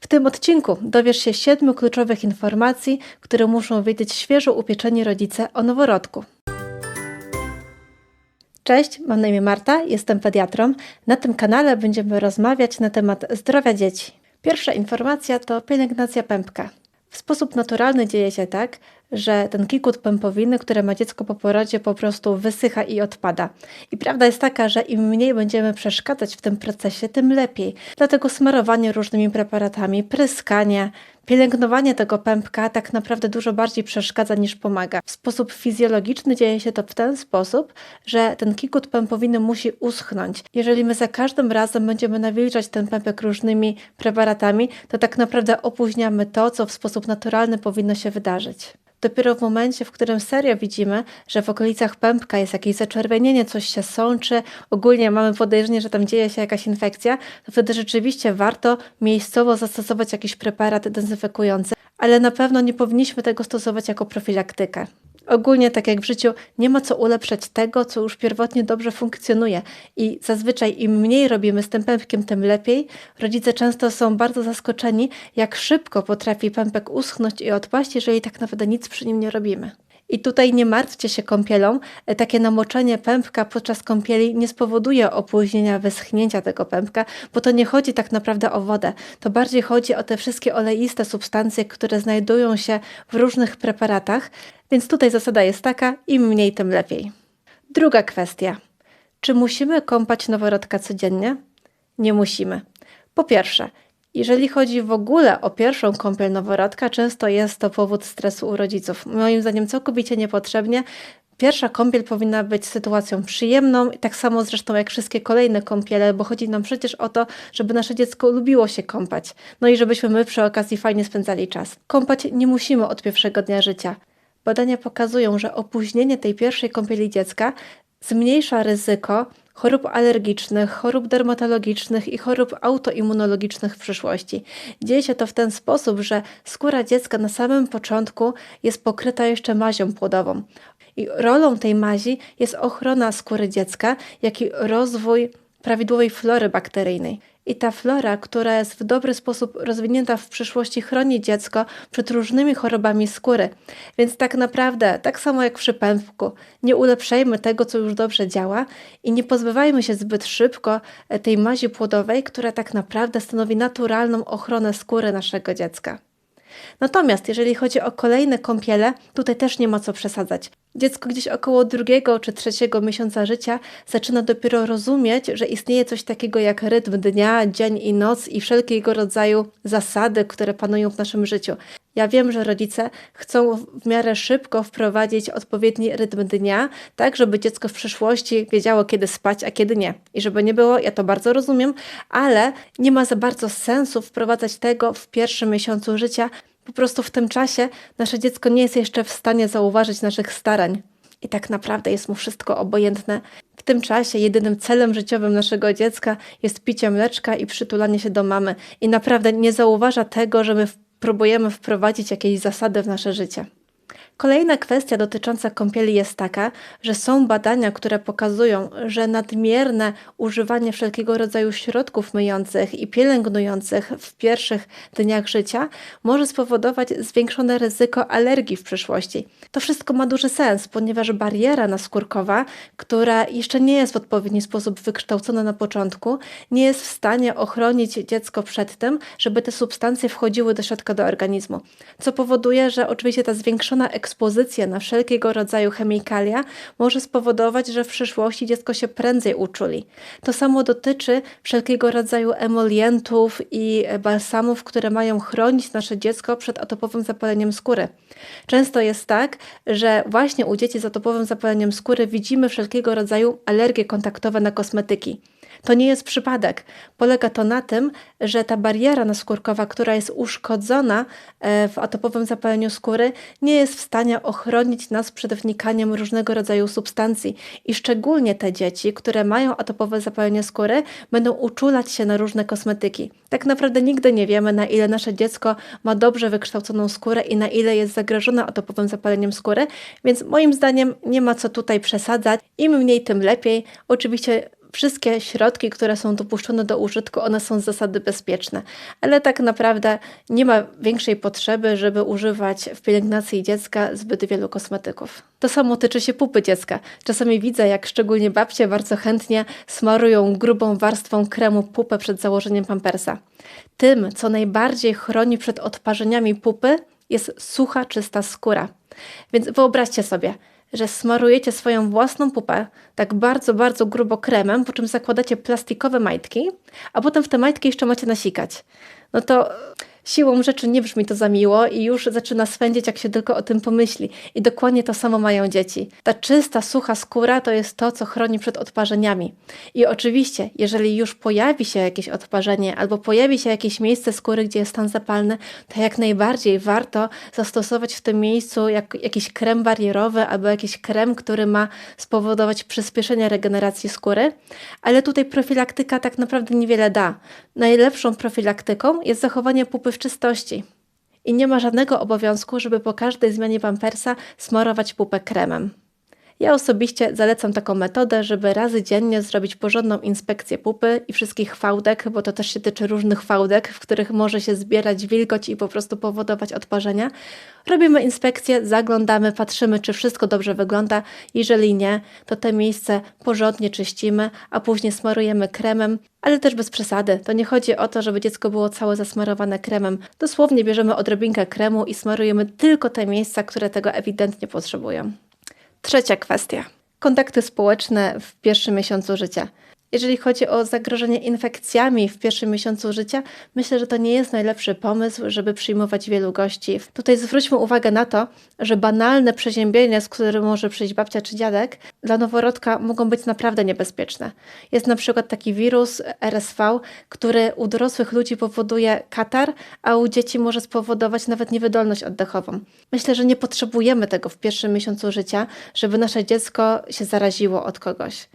W tym odcinku dowiesz się siedmiu kluczowych informacji, które muszą wiedzieć świeżo upieczeni rodzice o noworodku. Cześć, mam na imię Marta, jestem pediatrą. Na tym kanale będziemy rozmawiać na temat zdrowia dzieci. Pierwsza informacja to pielęgnacja pępka. W sposób naturalny dzieje się tak, że ten kikut pępowiny, które ma dziecko po porodzie, po prostu wysycha i odpada. I prawda jest taka, że im mniej będziemy przeszkadzać w tym procesie, tym lepiej. Dlatego smarowanie różnymi preparatami, pryskanie, pielęgnowanie tego pępka tak naprawdę dużo bardziej przeszkadza niż pomaga. W sposób fizjologiczny dzieje się to w ten sposób, że ten kikut pępowiny musi uschnąć. Jeżeli my za każdym razem będziemy nawilżać ten pępek różnymi preparatami, to tak naprawdę opóźniamy to, co w sposób naturalny powinno się wydarzyć. Dopiero w momencie, w którym serio widzimy, że w okolicach pępka jest jakieś zaczerwienienie, coś się sączy, ogólnie mamy podejrzenie, że tam dzieje się jakaś infekcja, to wtedy rzeczywiście warto miejscowo zastosować jakiś preparat dezynfekujący, ale na pewno nie powinniśmy tego stosować jako profilaktykę. Ogólnie, tak jak w życiu, nie ma co ulepszać tego, co już pierwotnie dobrze funkcjonuje. I zazwyczaj im mniej robimy z tym pępkiem, tym lepiej. Rodzice często są bardzo zaskoczeni, jak szybko potrafi pępek uschnąć i odpaść, jeżeli tak naprawdę nic przy nim nie robimy. I tutaj nie martwcie się kąpielą. Takie namoczenie pępka podczas kąpieli nie spowoduje opóźnienia wyschnięcia tego pępka, bo to nie chodzi tak naprawdę o wodę. To bardziej chodzi o te wszystkie oleiste substancje, które znajdują się w różnych preparatach. Więc tutaj zasada jest taka: im mniej, tym lepiej. Druga kwestia. Czy musimy kąpać noworodka codziennie? Nie musimy. Po pierwsze, jeżeli chodzi w ogóle o pierwszą kąpiel noworodka, często jest to powód stresu u rodziców. Moim zdaniem całkowicie niepotrzebnie. Pierwsza kąpiel powinna być sytuacją przyjemną, tak samo zresztą jak wszystkie kolejne kąpiele, bo chodzi nam przecież o to, żeby nasze dziecko lubiło się kąpać. No i żebyśmy my przy okazji fajnie spędzali czas. Kąpać nie musimy od pierwszego dnia życia. Badania pokazują, że opóźnienie tej pierwszej kąpieli dziecka zmniejsza ryzyko chorób alergicznych, chorób dermatologicznych i chorób autoimmunologicznych w przyszłości. Dzieje się to w ten sposób, że skóra dziecka na samym początku jest pokryta jeszcze mazią płodową. I rolą tej mazi jest ochrona skóry dziecka, jak i rozwój prawidłowej flory bakteryjnej. I ta flora, która jest w dobry sposób rozwinięta w przyszłości, chroni dziecko przed różnymi chorobami skóry. Więc tak naprawdę, tak samo jak przy pępku, nie ulepszajmy tego, co już dobrze działa i nie pozbywajmy się zbyt szybko e, tej mazi płodowej, która tak naprawdę stanowi naturalną ochronę skóry naszego dziecka. Natomiast jeżeli chodzi o kolejne kąpiele, tutaj też nie ma co przesadzać. Dziecko gdzieś około drugiego czy trzeciego miesiąca życia zaczyna dopiero rozumieć, że istnieje coś takiego jak rytm dnia, dzień i noc i wszelkiego rodzaju zasady, które panują w naszym życiu. Ja wiem, że rodzice chcą w miarę szybko wprowadzić odpowiedni rytm dnia, tak żeby dziecko w przyszłości wiedziało, kiedy spać, a kiedy nie. I żeby nie było, ja to bardzo rozumiem, ale nie ma za bardzo sensu wprowadzać tego w pierwszym miesiącu życia, po prostu w tym czasie nasze dziecko nie jest jeszcze w stanie zauważyć naszych starań. I tak naprawdę jest mu wszystko obojętne. W tym czasie jedynym celem życiowym naszego dziecka jest picie mleczka i przytulanie się do mamy. I naprawdę nie zauważa tego, że my próbujemy wprowadzić jakieś zasady w nasze życie. Kolejna kwestia dotycząca kąpieli jest taka, że są badania, które pokazują, że nadmierne używanie wszelkiego rodzaju środków myjących i pielęgnujących w pierwszych dniach życia może spowodować zwiększone ryzyko alergii w przyszłości. To wszystko ma duży sens, ponieważ bariera naskórkowa, która jeszcze nie jest w odpowiedni sposób wykształcona na początku, nie jest w stanie ochronić dziecko przed tym, żeby te substancje wchodziły do środka do organizmu, co powoduje, że oczywiście ta zwiększona ekspozycja na wszelkiego rodzaju chemikalia może spowodować, że w przyszłości dziecko się prędzej uczuli. To samo dotyczy wszelkiego rodzaju emolientów i balsamów, które mają chronić nasze dziecko przed atopowym zapaleniem skóry. Często jest tak, że właśnie u dzieci z atopowym zapaleniem skóry widzimy wszelkiego rodzaju alergie kontaktowe na kosmetyki. To nie jest przypadek. Polega to na tym, że ta bariera naskórkowa, która jest uszkodzona e, w atopowym zapaleniu skóry, nie jest w stanie ochronić nas przed wnikaniem różnego rodzaju substancji. I szczególnie te dzieci, które mają atopowe zapalenie skóry, będą uczulać się na różne kosmetyki. Tak naprawdę nigdy nie wiemy, na ile nasze dziecko ma dobrze wykształconą skórę i na ile jest zagrożone atopowym zapaleniem skóry, więc moim zdaniem nie ma co tutaj przesadzać. Im mniej, tym lepiej. Oczywiście wszystkie środki, które są dopuszczone do użytku, one są z zasady bezpieczne, ale tak naprawdę nie ma większej potrzeby, żeby używać w pielęgnacji dziecka zbyt wielu kosmetyków. To samo tyczy się pupy dziecka. Czasami widzę, jak szczególnie babcie bardzo chętnie smarują grubą warstwą kremu pupę przed założeniem pampersa. Tym, co najbardziej chroni przed odparzeniami pupy, jest sucha, czysta skóra. Więc wyobraźcie sobie, że smarujecie swoją własną pupę tak bardzo, bardzo grubo kremem, po czym zakładacie plastikowe majtki, a potem w te majtki jeszcze macie nasikać. No to Siłą rzeczy nie brzmi to za miło i już zaczyna swędzić, jak się tylko o tym pomyśli. I dokładnie to samo mają dzieci. Ta czysta, sucha skóra to jest to, co chroni przed odparzeniami. I oczywiście, jeżeli już pojawi się jakieś odparzenie albo pojawi się jakieś miejsce skóry, gdzie jest stan zapalny, to jak najbardziej warto zastosować w tym miejscu jak, jakiś krem barierowy albo jakiś krem, który ma spowodować przyspieszenie regeneracji skóry. Ale tutaj profilaktyka tak naprawdę niewiele da. Najlepszą profilaktyką jest zachowanie pupy czystości. I nie ma żadnego obowiązku, żeby po każdej zmianie pampersa smarować pupę kremem. Ja osobiście zalecam taką metodę, żeby razy dziennie zrobić porządną inspekcję pupy i wszystkich fałdek, bo to też się tyczy różnych fałdek, w których może się zbierać wilgoć i po prostu powodować odparzenia. Robimy inspekcję, zaglądamy, patrzymy, czy wszystko dobrze wygląda. Jeżeli nie, to te miejsce porządnie czyścimy, a później smarujemy kremem, ale też bez przesady. To nie chodzi o to, żeby dziecko było całe zasmarowane kremem. Dosłownie bierzemy odrobinkę kremu i smarujemy tylko te miejsca, które tego ewidentnie potrzebują. Trzecia kwestia. Kontakty społeczne w pierwszym miesiącu życia. Jeżeli chodzi o zagrożenie infekcjami w pierwszym miesiącu życia, myślę, że to nie jest najlepszy pomysł, żeby przyjmować wielu gości. Tutaj zwróćmy uwagę na to, że banalne przeziębienie, z którym może przyjść babcia czy dziadek, dla noworodka mogą być naprawdę niebezpieczne. Jest na przykład taki wirus RSV, który u dorosłych ludzi powoduje katar, a u dzieci może spowodować nawet niewydolność oddechową. Myślę, że nie potrzebujemy tego w pierwszym miesiącu życia, żeby nasze dziecko się zaraziło od kogoś.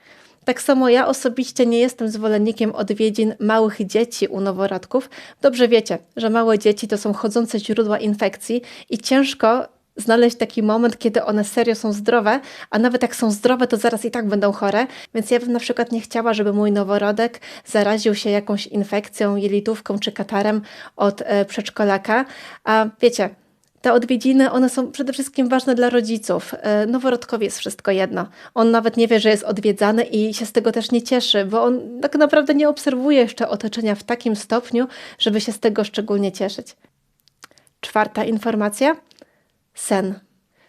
Tak samo ja osobiście nie jestem zwolennikiem odwiedzin małych dzieci u noworodków. Dobrze wiecie, że małe dzieci to są chodzące źródła infekcji i ciężko znaleźć taki moment, kiedy one serio są zdrowe, a nawet jak są zdrowe, to zaraz i tak będą chore. Więc ja bym na przykład nie chciała, żeby mój noworodek zaraził się jakąś infekcją, jelitówką czy katarem od e, przedszkolaka. A wiecie, te odwiedziny, one są przede wszystkim ważne dla rodziców. E, noworodkowi jest wszystko jedno. On nawet nie wie, że jest odwiedzany i się z tego też nie cieszy, bo on tak naprawdę nie obserwuje jeszcze otoczenia w takim stopniu, żeby się z tego szczególnie cieszyć. Czwarta informacja. Sen.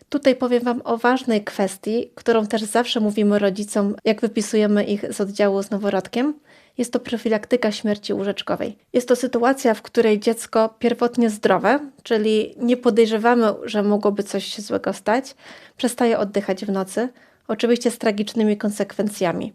Tutaj powiem Wam o ważnej kwestii, którą też zawsze mówimy rodzicom, jak wypisujemy ich z oddziału z noworodkiem – jest to profilaktyka śmierci łóżeczkowej. Jest to sytuacja, w której dziecko pierwotnie zdrowe, czyli nie podejrzewamy, że mogłoby coś się złego stać, przestaje oddychać w nocy, oczywiście z tragicznymi konsekwencjami.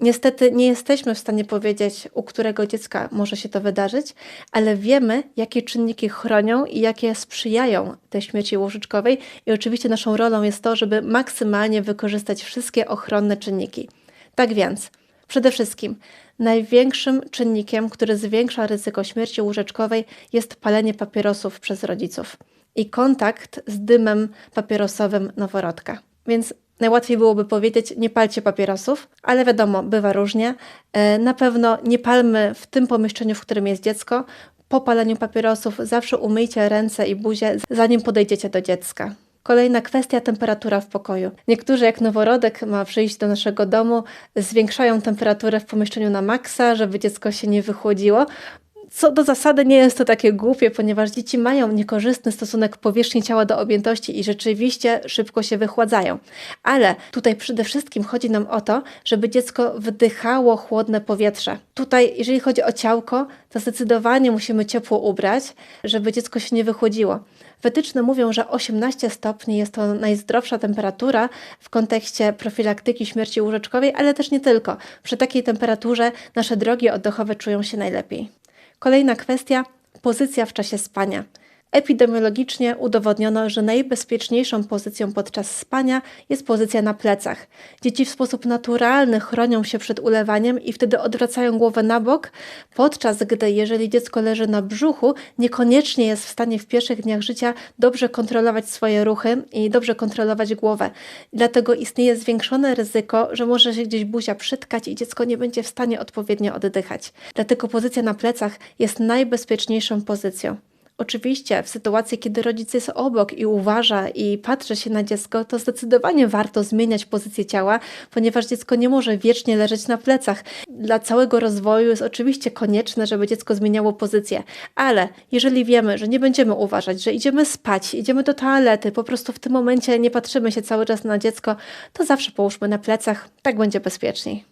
Niestety nie jesteśmy w stanie powiedzieć, u którego dziecka może się to wydarzyć, ale wiemy, jakie czynniki chronią i jakie sprzyjają tej śmierci łóżeczkowej, i oczywiście naszą rolą jest to, żeby maksymalnie wykorzystać wszystkie ochronne czynniki. Tak więc, przede wszystkim Największym czynnikiem, który zwiększa ryzyko śmierci łóżeczkowej jest palenie papierosów przez rodziców i kontakt z dymem papierosowym noworodka. Więc najłatwiej byłoby powiedzieć, nie palcie papierosów, ale wiadomo, bywa różnie. E, na pewno nie palmy w tym pomieszczeniu, w którym jest dziecko. Po paleniu papierosów zawsze umyjcie ręce i buzię, zanim podejdziecie do dziecka. Kolejna kwestia temperatura w pokoju. Niektórzy, jak noworodek ma przyjść do naszego domu, zwiększają temperaturę w pomieszczeniu na maksa, żeby dziecko się nie wychłodziło. Co do zasady nie jest to takie głupie, ponieważ dzieci mają niekorzystny stosunek powierzchni ciała do objętości i rzeczywiście szybko się wychładzają. Ale tutaj przede wszystkim chodzi nam o to, żeby dziecko wdychało chłodne powietrze. Tutaj, jeżeli chodzi o ciałko, to zdecydowanie musimy ciepło ubrać, żeby dziecko się nie wychłodziło. Wytyczne mówią, że 18 stopni jest to najzdrowsza temperatura w kontekście profilaktyki śmierci łóżeczkowej, ale też nie tylko. Przy takiej temperaturze nasze drogi oddechowe czują się najlepiej. Kolejna kwestia pozycja w czasie spania. Epidemiologicznie udowodniono, że najbezpieczniejszą pozycją podczas spania jest pozycja na plecach. Dzieci w sposób naturalny chronią się przed ulewaniem i wtedy odwracają głowę na bok, podczas gdy jeżeli dziecko leży na brzuchu, niekoniecznie jest w stanie w pierwszych dniach życia dobrze kontrolować swoje ruchy i dobrze kontrolować głowę. Dlatego istnieje zwiększone ryzyko, że może się gdzieś buzia przytkać i dziecko nie będzie w stanie odpowiednio oddychać. Dlatego pozycja na plecach jest najbezpieczniejszą pozycją. Oczywiście, w sytuacji, kiedy rodzic jest obok i uważa i patrzy się na dziecko, to zdecydowanie warto zmieniać pozycję ciała, ponieważ dziecko nie może wiecznie leżeć na plecach. Dla całego rozwoju jest oczywiście konieczne, żeby dziecko zmieniało pozycję, ale jeżeli wiemy, że nie będziemy uważać, że idziemy spać, idziemy do toalety, po prostu w tym momencie nie patrzymy się cały czas na dziecko, to zawsze połóżmy na plecach, tak będzie bezpieczniej.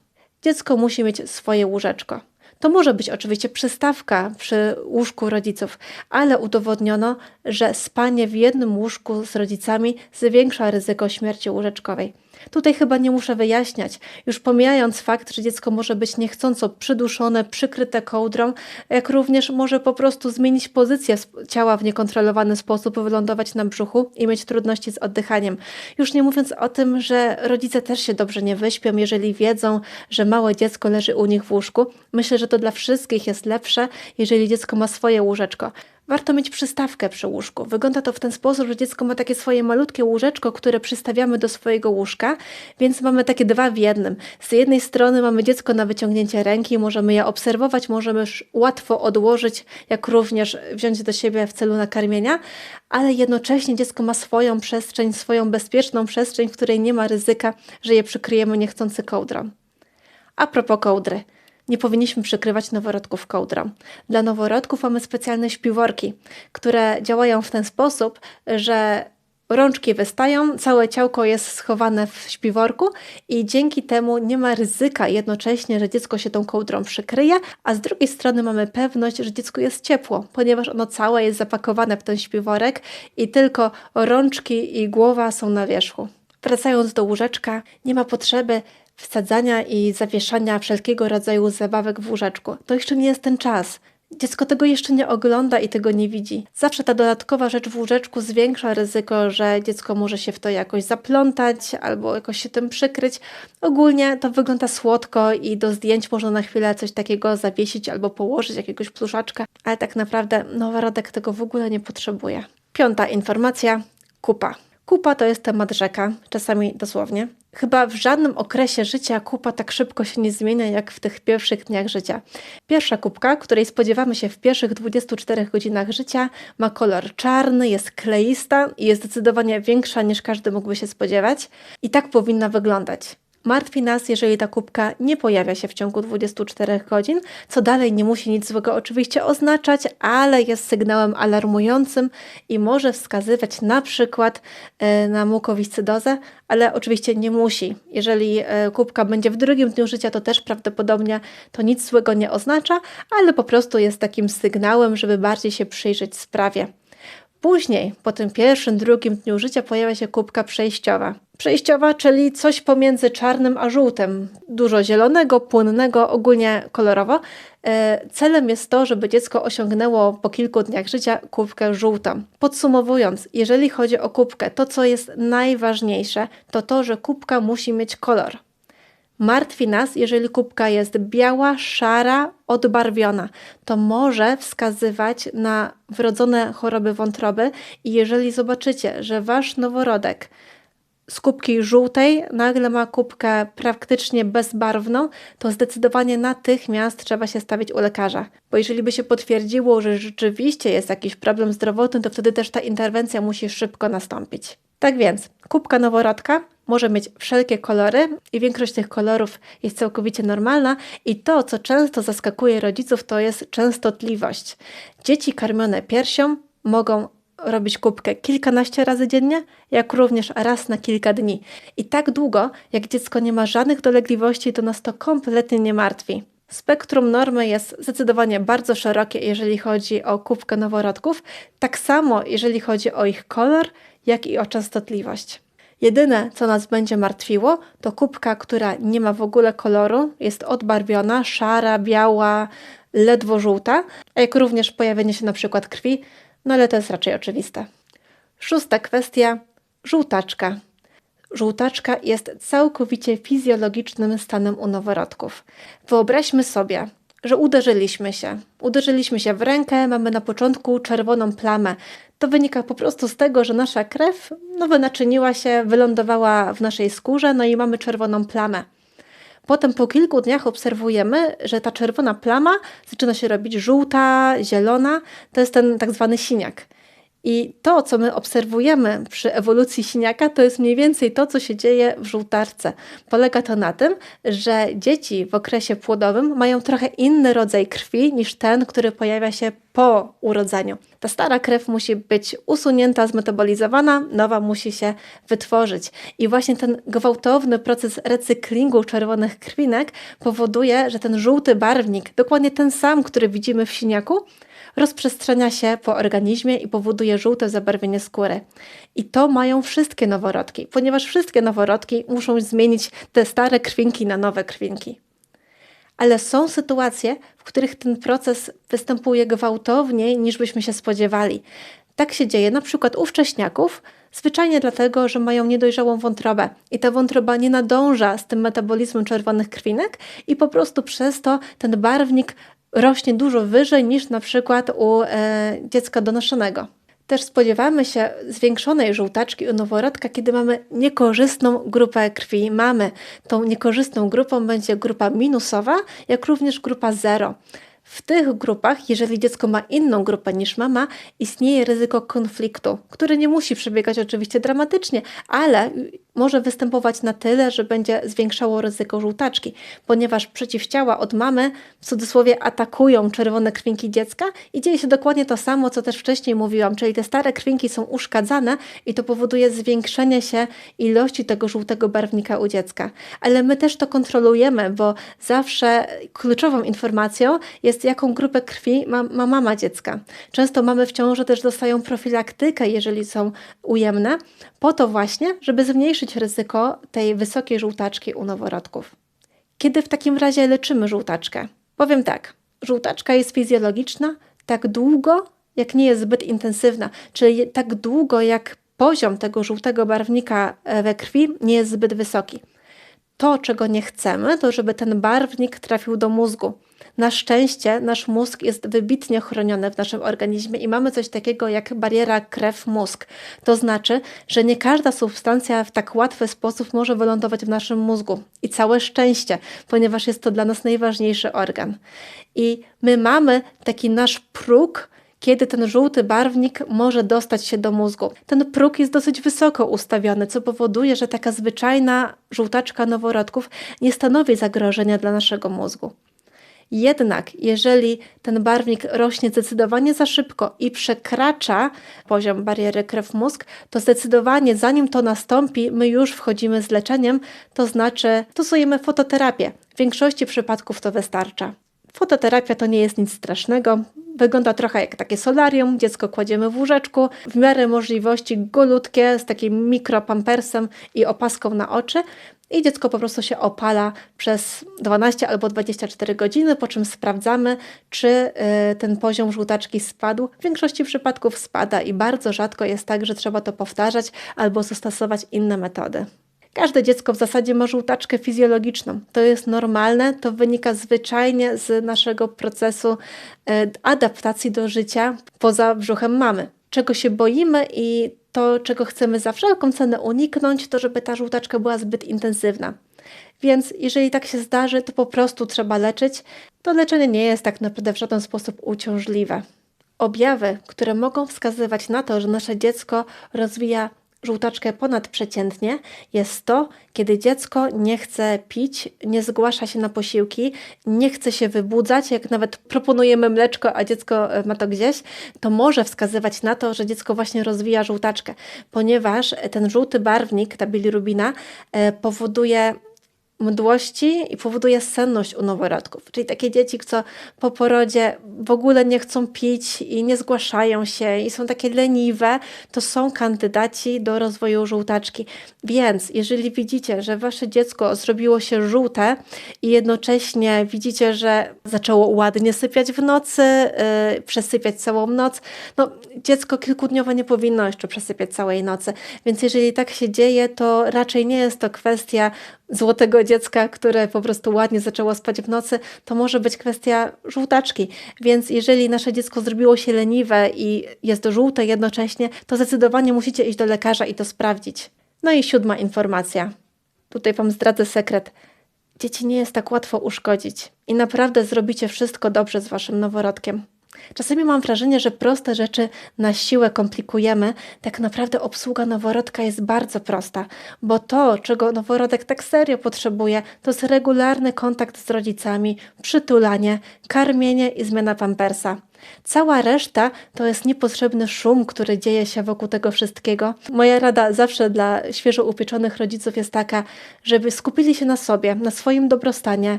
Dziecko musi mieć swoje łóżeczko. To może być oczywiście przystawka przy łóżku rodziców, ale udowodniono, że spanie w jednym łóżku z rodzicami zwiększa ryzyko śmierci łóżeczkowej. Tutaj chyba nie muszę wyjaśniać, już pomijając fakt, że dziecko może być niechcąco przyduszone, przykryte kołdrą, jak również może po prostu zmienić pozycję ciała w niekontrolowany sposób, wylądować na brzuchu i mieć trudności z oddychaniem. Już nie mówiąc o tym, że rodzice też się dobrze nie wyśpią, jeżeli wiedzą, że małe dziecko leży u nich w łóżku. Myślę, że to dla wszystkich jest lepsze, jeżeli dziecko ma swoje łóżeczko. Warto mieć przystawkę przy łóżku. Wygląda to w ten sposób, że dziecko ma takie swoje malutkie łóżeczko, które przystawiamy do swojego łóżka, więc mamy takie dwa w jednym. Z jednej strony mamy dziecko na wyciągnięcie ręki, możemy je obserwować, możemy łatwo odłożyć, jak również wziąć do siebie w celu nakarmienia, ale jednocześnie dziecko ma swoją przestrzeń, swoją bezpieczną przestrzeń, w której nie ma ryzyka, że je przykryjemy niechcący kołdrą. A propos kołdry – nie powinniśmy przykrywać noworodków kołdrą. Dla noworodków mamy specjalne śpiworki, które działają w ten sposób, że rączki wystają, całe ciałko jest schowane w śpiworku i dzięki temu nie ma ryzyka jednocześnie, że dziecko się tą kołdrą przykryje, a z drugiej strony mamy pewność, że dziecko jest ciepło, ponieważ ono całe jest zapakowane w ten śpiworek i tylko rączki i głowa są na wierzchu. Wracając do łóżeczka, nie ma potrzeby wsadzania i zawieszania wszelkiego rodzaju zabawek w łóżeczku. To jeszcze nie jest ten czas. Dziecko tego jeszcze nie ogląda i tego nie widzi. Zawsze ta dodatkowa rzecz w łóżeczku zwiększa ryzyko, że dziecko może się w to jakoś zaplątać albo jakoś się tym przykryć. Ogólnie to wygląda słodko i do zdjęć można na chwilę coś takiego zawiesić albo położyć, jakiegoś pluszaczka, ale tak naprawdę noworodek tego w ogóle nie potrzebuje. Piąta informacja. Kupa. Kupa to jest temat rzeka, czasami dosłownie. Chyba w żadnym okresie życia kupa tak szybko się nie zmienia jak w tych pierwszych dniach życia. Pierwsza kubka, której spodziewamy się w pierwszych 24 godzinach życia, ma kolor czarny, jest kleista i jest zdecydowanie większa niż każdy mógłby się spodziewać. I tak powinna wyglądać. Martwi nas, jeżeli ta kubka nie pojawia się w ciągu 24 godzin, co dalej nie musi nic złego oczywiście oznaczać, ale jest sygnałem alarmującym i może wskazywać na przykład e, na mukowiscydozę, ale oczywiście nie musi. Jeżeli e, kubka będzie w drugim dniu życia, to też prawdopodobnie to nic złego nie oznacza, ale po prostu jest takim sygnałem, żeby bardziej się przyjrzeć sprawie. Później, po tym pierwszym, drugim dniu życia, pojawia się kubka przejściowa. Przejściowa, czyli coś pomiędzy czarnym a żółtym. Dużo zielonego, płynnego, ogólnie kolorowo. E, celem jest to, żeby dziecko osiągnęło po kilku dniach życia kubkę żółtą. Podsumowując, jeżeli chodzi o kubkę, to co jest najważniejsze, to to, że kubka musi mieć kolor. Martwi nas, jeżeli kubka jest biała, szara, odbarwiona. To może wskazywać na wrodzone choroby wątroby i jeżeli zobaczycie, że wasz noworodek z kubki żółtej nagle ma kubkę praktycznie bezbarwną, to zdecydowanie natychmiast trzeba się stawić u lekarza. Bo jeżeli by się potwierdziło, że rzeczywiście jest jakiś problem zdrowotny, to wtedy też ta interwencja musi szybko nastąpić. Tak więc, kubka noworodka może mieć wszelkie kolory i większość tych kolorów jest całkowicie normalna i to, co często zaskakuje rodziców, to jest częstotliwość. Dzieci karmione piersią mogą robić kubkę kilkanaście razy dziennie, jak również raz na kilka dni. I tak długo, jak dziecko nie ma żadnych dolegliwości, to nas to kompletnie nie martwi. Spektrum normy jest zdecydowanie bardzo szerokie, jeżeli chodzi o kubkę noworodków, tak samo jeżeli chodzi o ich kolor, jak i o częstotliwość. Jedyne, co nas będzie martwiło, to kubka, która nie ma w ogóle koloru, jest odbarwiona, szara, biała, ledwo żółta, jak również pojawienie się na przykład krwi, no ale to jest raczej oczywiste. Szósta kwestia żółtaczka. Żółtaczka jest całkowicie fizjologicznym stanem u noworodków. Wyobraźmy sobie, że uderzyliśmy się. Uderzyliśmy się w rękę, mamy na początku czerwoną plamę. To wynika po prostu z tego, że nasza krew no, wynaczyniła się, wylądowała w naszej skórze, no i mamy czerwoną plamę. Potem po kilku dniach obserwujemy, że ta czerwona plama zaczyna się robić żółta, zielona. To jest ten tak zwany siniak. I to, co my obserwujemy przy ewolucji siniaka, to jest mniej więcej to, co się dzieje w żółtarce. Polega to na tym, że dzieci w okresie płodowym mają trochę inny rodzaj krwi niż ten, który pojawia się po urodzeniu. Ta stara krew musi być usunięta, zmetabolizowana, nowa musi się wytworzyć. I właśnie ten gwałtowny proces recyklingu czerwonych krwinek powoduje, że ten żółty barwnik, dokładnie ten sam, który widzimy w siniaku, rozprzestrzenia się po organizmie i powoduje żółte zabarwienie skóry. I to mają wszystkie noworodki, ponieważ wszystkie noworodki muszą zmienić te stare krwinki na nowe krwinki. Ale są sytuacje, w których ten proces występuje gwałtowniej niż byśmy się spodziewali. Tak się dzieje na przykład u wcześniaków, zwyczajnie dlatego, że mają niedojrzałą wątrobę i ta wątroba nie nadąża z tym metabolizmem czerwonych krwinek i po prostu przez to ten barwnik rośnie dużo wyżej niż na przykład u e, dziecka donoszonego. Też spodziewamy się zwiększonej żółtaczki u noworodka, kiedy mamy niekorzystną grupę krwi mamy. Tą niekorzystną grupą będzie grupa minusowa, jak również grupa zero. W tych grupach, jeżeli dziecko ma inną grupę niż mama, istnieje ryzyko konfliktu, które nie musi przebiegać oczywiście dramatycznie, ale może występować na tyle, że będzie zwiększało ryzyko żółtaczki, ponieważ przeciwciała od mamy w cudzysłowie atakują czerwone krwinki dziecka i dzieje się dokładnie to samo, co też wcześniej mówiłam, czyli te stare krwinki są uszkadzane i to powoduje zwiększenie się ilości tego żółtego barwnika u dziecka. Ale my też to kontrolujemy, bo zawsze kluczową informacją jest, jaką grupę krwi ma, ma mama dziecka. Często mamy w ciąży też dostają profilaktykę, jeżeli są ujemne, po to właśnie, żeby zmniejszyć ryzyko tej wysokiej żółtaczki u noworodków. Kiedy w takim razie leczymy żółtaczkę? Powiem tak, żółtaczka jest fizjologiczna tak długo, jak nie jest zbyt intensywna, czyli tak długo, jak poziom tego żółtego barwnika we krwi nie jest zbyt wysoki. To, czego nie chcemy, to żeby ten barwnik trafił do mózgu. Na szczęście nasz mózg jest wybitnie chroniony w naszym organizmie i mamy coś takiego jak bariera krew-mózg. To znaczy, że nie każda substancja w tak łatwy sposób może wylądować w naszym mózgu. I całe szczęście, ponieważ jest to dla nas najważniejszy organ. I my mamy taki nasz próg, kiedy ten żółty barwnik może dostać się do mózgu. Ten próg jest dosyć wysoko ustawiony, co powoduje, że taka zwyczajna żółtaczka noworodków nie stanowi zagrożenia dla naszego mózgu. Jednak jeżeli ten barwnik rośnie zdecydowanie za szybko i przekracza poziom bariery krew-mózg, to zdecydowanie zanim to nastąpi, my już wchodzimy z leczeniem, to znaczy stosujemy fototerapię. W większości przypadków to wystarcza. Fototerapia to nie jest nic strasznego. Wygląda trochę jak takie solarium, dziecko kładziemy w łóżeczku, w miarę możliwości golutkie z takim mikropampersem i opaską na oczy i dziecko po prostu się opala przez 12 albo 24 godziny, po czym sprawdzamy, czy y, ten poziom żółtaczki spadł. W większości przypadków spada i bardzo rzadko jest tak, że trzeba to powtarzać albo zastosować inne metody. Każde dziecko w zasadzie ma żółtaczkę fizjologiczną. To jest normalne, to wynika zwyczajnie z naszego procesu y, adaptacji do życia poza brzuchem mamy. Czego się boimy i to, czego chcemy za wszelką cenę uniknąć, to żeby ta żółtaczka była zbyt intensywna. Więc jeżeli tak się zdarzy, to po prostu trzeba leczyć. To leczenie nie jest tak naprawdę w żaden sposób uciążliwe. Objawy, które mogą wskazywać na to, że nasze dziecko rozwija żółtaczkę ponadprzeciętnie. Jest to, kiedy dziecko nie chce pić, nie zgłasza się na posiłki, nie chce się wybudzać, jak nawet proponujemy mleczko, a dziecko e, ma to gdzieś, to może wskazywać na to, że dziecko właśnie rozwija żółtaczkę, ponieważ ten żółty barwnik, ta bilirubina, e, powoduje mdłości i powoduje senność u noworodków. Czyli takie dzieci, co po porodzie w ogóle nie chcą pić i nie zgłaszają się i są takie leniwe, to są kandydaci do rozwoju żółtaczki. Więc jeżeli widzicie, że wasze dziecko zrobiło się żółte i jednocześnie widzicie, że zaczęło ładnie sypiać w nocy, yy, przesypiać całą noc, no dziecko kilkudniowe nie powinno jeszcze przesypiać całej nocy. Więc jeżeli tak się dzieje, to raczej nie jest to kwestia złotego dziecka, które po prostu ładnie zaczęło spać w nocy, to może być kwestia żółtaczki. Więc jeżeli nasze dziecko zrobiło się leniwe i jest żółte jednocześnie, to zdecydowanie musicie iść do lekarza i to sprawdzić. No i siódma informacja. Tutaj Wam zdradzę sekret. Dzieci nie jest tak łatwo uszkodzić i naprawdę zrobicie wszystko dobrze z Waszym noworodkiem. Czasami mam wrażenie, że proste rzeczy na siłę komplikujemy. Tak naprawdę obsługa noworodka jest bardzo prosta, bo to, czego noworodek tak serio potrzebuje, to jest regularny kontakt z rodzicami, przytulanie, karmienie i zmiana pampersa. Cała reszta to jest niepotrzebny szum, który dzieje się wokół tego wszystkiego. Moja rada zawsze dla świeżo upieczonych rodziców jest taka, żeby skupili się na sobie, na swoim dobrostanie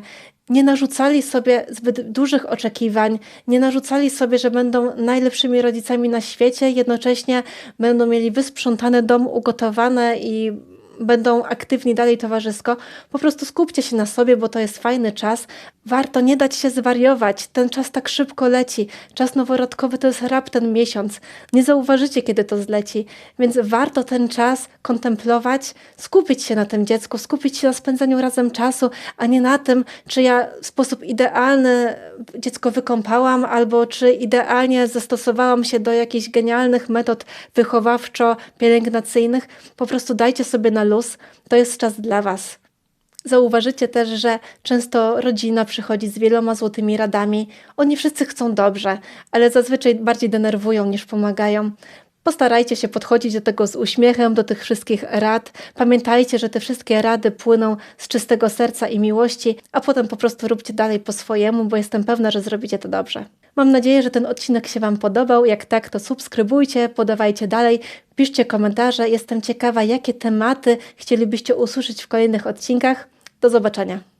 nie narzucali sobie zbyt dużych oczekiwań, nie narzucali sobie, że będą najlepszymi rodzicami na świecie, jednocześnie będą mieli wysprzątany dom, ugotowane i będą aktywni dalej towarzysko, po prostu skupcie się na sobie, bo to jest fajny czas. Warto nie dać się zwariować. Ten czas tak szybko leci. Czas noworodkowy to jest raptem miesiąc. Nie zauważycie, kiedy to zleci. Więc warto ten czas kontemplować, skupić się na tym dziecku, skupić się na spędzaniu razem czasu, a nie na tym, czy ja w sposób idealny dziecko wykąpałam, albo czy idealnie zastosowałam się do jakichś genialnych metod wychowawczo-pielęgnacyjnych. Po prostu dajcie sobie na luz, to jest czas dla Was. Zauważycie też, że często rodzina przychodzi z wieloma złotymi radami. Oni wszyscy chcą dobrze, ale zazwyczaj bardziej denerwują niż pomagają. Postarajcie się podchodzić do tego z uśmiechem, do tych wszystkich rad. Pamiętajcie, że te wszystkie rady płyną z czystego serca i miłości, a potem po prostu róbcie dalej po swojemu, bo jestem pewna, że zrobicie to dobrze. Mam nadzieję, że ten odcinek się Wam podobał. Jak tak, to subskrybujcie, podawajcie dalej, piszcie komentarze. Jestem ciekawa, jakie tematy chcielibyście usłyszeć w kolejnych odcinkach. Do zobaczenia.